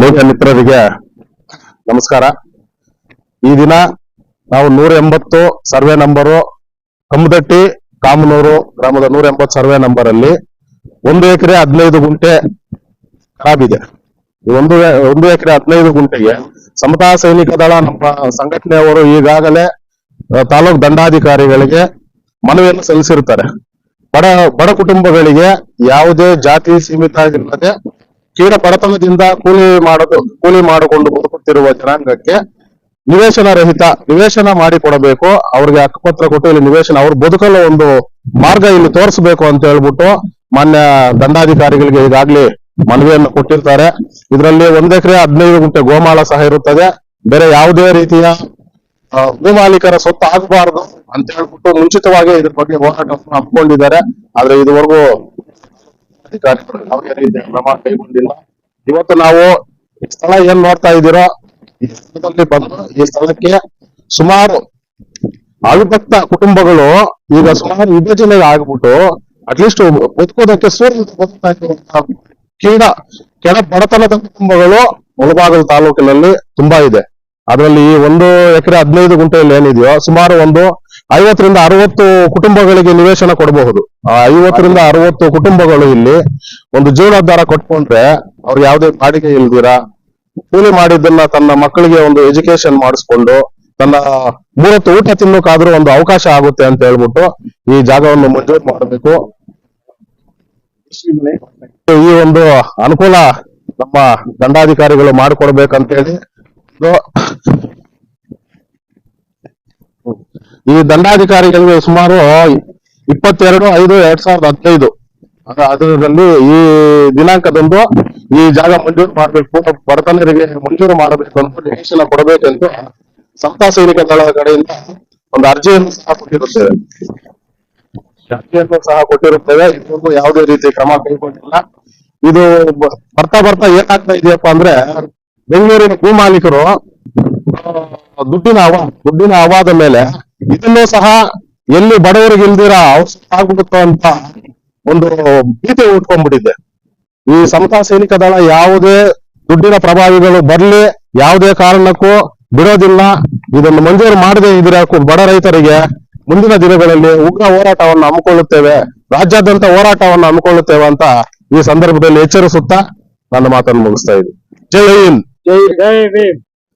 Media ಮಿತ್ರರಿಗೆ ನಮಸ್ಕಾರ. ಈ ದಿನ ನಾವು ನೂರ ಎಂಬತ್ತು ಸರ್ವೆ ನಂಬರು ಕಮ್ಮದಟ್ಟಿ ಕಾಮನೂರು ಗ್ರಾಮದ ನೂರ ಎಂಬತ್ತು ಸರ್ವೆ ನಂಬರ್ ಅಲ್ಲಿ ಒಂದು ಎಕರೆ ಹದಿನೈದು ಗುಂಟೆ ಖರಾಬಿದೆ ಒಂದು ಒಂದು ಎಕರೆ ಹದಿನೈದು ಗುಂಟೆಗೆ ಸಮತಾ ಸೈನಿಕ ದಳ ನಮ್ಮ ಸಂಘಟನೆಯವರು ಈಗಾಗಲೇ ತಾಲೂಕ್ ದಂಡಾಧಿಕಾರಿಗಳಿಗೆ ಮನವಿಯನ್ನು ಸಲ್ಲಿಸಿರ್ತಾರೆ ಬಡ ಬಡ ಕುಟುಂಬಗಳಿಗೆ ಯಾವುದೇ ಜಾತಿ ಸೀಮಿತ ಆಗಿಲ್ಲದೆ ಕೀಡ ಬಡತನದಿಂದ ಕೂಲಿ ಮಾಡೋದು, ಕೂಲಿ ಮಾಡಿಕೊಂಡು ಬದುಕುತ್ತಿರುವ ಜನಾಂಗಕ್ಕೆ ನಿವೇಶನ ರಹಿತ ನಿವೇಶನ ಮಾಡಿ ಕೊಡಬೇಕು ಅವ್ರಿಗೆ ಹಕ್ಕುಪತ್ರ ಕೊಟ್ಟು ಇಲ್ಲಿ ನಿವೇಶನ, ಅವ್ರು ಬದುಕಲು ಒಂದು ಮಾರ್ಗ ಇಲ್ಲಿ ತೋರಿಸಬೇಕು ಅಂತ ಹೇಳ್ಬಿಟ್ಟು ಮಾನ್ಯ ದಂಡಾಧಿಕಾರಿಗಳಿಗೆ ಇದಾಗ್ಲಿ ಮನವಿಯನ್ನು ಕೊಟ್ಟಿರ್ತಾರೆ. ಇದರಲ್ಲಿ ಒಂದ್ ಎಕರೆ ಹದಿನೈದು ಗುಂಟೆ ಗೋಮಾಳ ಸಹ ಇರುತ್ತದೆ. ಬೇರೆ ಯಾವುದೇ ರೀತಿಯ ಭೂಮಾಲೀಕರ ಸೊತ್ತು ಆಗಬಾರದು ಅಂತ ಹೇಳ್ಬಿಟ್ಟು ಮುಂಚಿತವಾಗಿ ಇದ್ರ ಬಗ್ಗೆ ಹೋರಾಟವನ್ನು ಹಮ್ಮಿಕೊಂಡಿದ್ದಾರೆ. ಆದ್ರೆ ಇದುವರೆಗೂ ಅಧಿಕಾರಿಗಳು ಯಾವುದೇ ಕ್ರಮ ಕೈಗೊಂಡಿಲ್ಲ ಇವತ್ತು ನಾವು ಈ ಸ್ಥಳ ಏನ್ ನೋಡ್ತಾ ಇದ್ದೀರೋ ಈ ಸ್ಥಳದಲ್ಲಿ ಬಂದು ಈ ಸ್ಥಳಕ್ಕೆ ಸುಮಾರು ಅವಿಭಕ್ತ ಕುಟುಂಬಗಳು ಈಗ ಸುಮಾರು ವಿಭಜನೆ ಆಗ್ಬಿಟ್ಟು ಅಟ್ಲೀಸ್ಟ್ ಬದುಕೋದಕ್ಕೆ ಸೂರ್ಯ ಕೀಡ ಕೆಳ ಬಡತನದ ಕುಟುಂಬಗಳು ಮುಳಬಾಗಲ ತಾಲೂಕಿನಲ್ಲಿ ತುಂಬಾ ಇದೆ. ಅದರಲ್ಲಿ ಈ ಒಂದು ಎಕರೆ ಹದಿನೈದು ಗುಂಟೆಯಲ್ಲಿ ಏನಿದೆಯೋ ಸುಮಾರು ಒಂದು ಐವತ್ತರಿಂದ ಅರವತ್ತು ಕುಟುಂಬಗಳಿಗೆ ನಿವೇಶನ ಕೊಡಬಹುದು. ಆ ಐವತ್ತರಿಂದ ಅರವತ್ತು ಕುಟುಂಬಗಳು ಇಲ್ಲಿ ಒಂದು ಜೀವನಾಧಾರ ಕೊಟ್ಕೊಂಡ್ರೆ ಅವ್ರು ಯಾವುದೇ ಬಾಡಿಗೆ ಇಲ್ದಿರ, ಕೂಲಿ ಮಾಡಿದ್ದನ್ನ ತನ್ನ ಮಕ್ಕಳಿಗೆ ಒಂದು ಎಜುಕೇಶನ್ ಮಾಡಿಸ್ಕೊಂಡು ತನ್ನ ಮೂವತ್ತು ಊಟ ತಿನ್ನೋಕಾದ್ರೂ ಒಂದು ಅವಕಾಶ ಆಗುತ್ತೆ ಅಂತ ಹೇಳ್ಬಿಟ್ಟು ಈ ಜಾಗವನ್ನು ಮಂಜೂರು ಮಾಡಬೇಕು. ಈ ಒಂದು ಅನುಕೂಲ ನಮ್ಮ ದಂಡಾಧಿಕಾರಿಗಳು ಮಾಡಿಕೊಡ್ಬೇಕಂತ ಹೇಳಿ ಇದು ಈ ದಂಡಾಧಿಕಾರಿಗಳಿಗೆ ಸುಮಾರು ಇಪ್ಪತ್ತೆರಡು ಐದು ಎರಡ್ ಸಾವಿರದ ಹದಿನೈದು. ಅದರಲ್ಲಿ ಈ ದಿನಾಂಕದಂದು ಈ ಜಾಗ ಮಂಜೂರು ಮಾಡಬೇಕು ಬಡತನರಿಗೆ ಮಂಜೂರು ಮಾಡಬೇಕು ಅಂತ ನಿವೇಶನ ಕೊಡಬೇಕಂತ ಸಮತಾ ಸೈನಿಕ ದಳದ ಕಡೆಯಿಂದ ಒಂದು ಅರ್ಜಿಯನ್ನು ಸಹ ಕೊಟ್ಟಿರುತ್ತೇವೆ. ಅರ್ಜಿಯನ್ನು ಸಹ ಕೊಟ್ಟಿರುತ್ತೇವೆ. ಇದೊಂದು ಯಾವುದೇ ರೀತಿ ಕ್ರಮ ಕೈಗೊಂಡಿಲ್ಲ. ಇದು ಬರ್ತಾ ಬರ್ತಾ ಏನಾಗ್ತಾ ಇದೆಯಪ್ಪ ಅಂದ್ರೆ ಬೆಂಗಳೂರಿನ ಭೂ ಮಾಲೀಕರು ಆ, ದುಡ್ಡಿನ ಅವ ದುಡ್ಡಿನ ಅವಾದ ಮೇಲೆ ಇದನ್ನೂ ಸಹ ಎಲ್ಲಿ ಬಡವರಿಗೆ ಇಲ್ದಿರ ಔಷಧ ಆಗ್ಬಿಡುತ್ತೋ ಅಂತ ಒಂದು ಭೀತಿ ಉಟ್ಕೊಂಡ್ಬಿಟ್ಟಿದೆ. ಈ ಸಮತಾ ಸೈನಿಕ ದಳ ಯಾವುದೇ ದುಡ್ಡಿನ ಪ್ರಭಾವಿಗಳು ಬರ್ಲಿ, ಯಾವುದೇ ಕಾರಣಕ್ಕೂ ಬಿಡೋದಿಲ್ಲ. ಇದನ್ನು ಮಂಜೂರು ಮಾಡದೇ ಇದ್ರೆ ಬಡ ರೈತರಿಗೆ ಮುಂದಿನ ದಿನಗಳಲ್ಲಿ ಉಗ್ರ ಹೋರಾಟವನ್ನು ಹಮ್ಮಿಕೊಳ್ಳುತ್ತೇವೆ, ರಾಜ್ಯಾದ್ಯಂತ ಹೋರಾಟವನ್ನು ಹಮ್ಮಿಕೊಳ್ಳುತ್ತೇವೆ ಅಂತ ಈ ಸಂದರ್ಭದಲ್ಲಿ ಎಚ್ಚರಿಸುತ್ತಾ ನನ್ನ ಮಾತನ್ನು ಮುಗಿಸ್ತಾ ಇದ್ದೀನಿ. ಜೈ ಹಿಂದ್. ಜೈ ಜೈ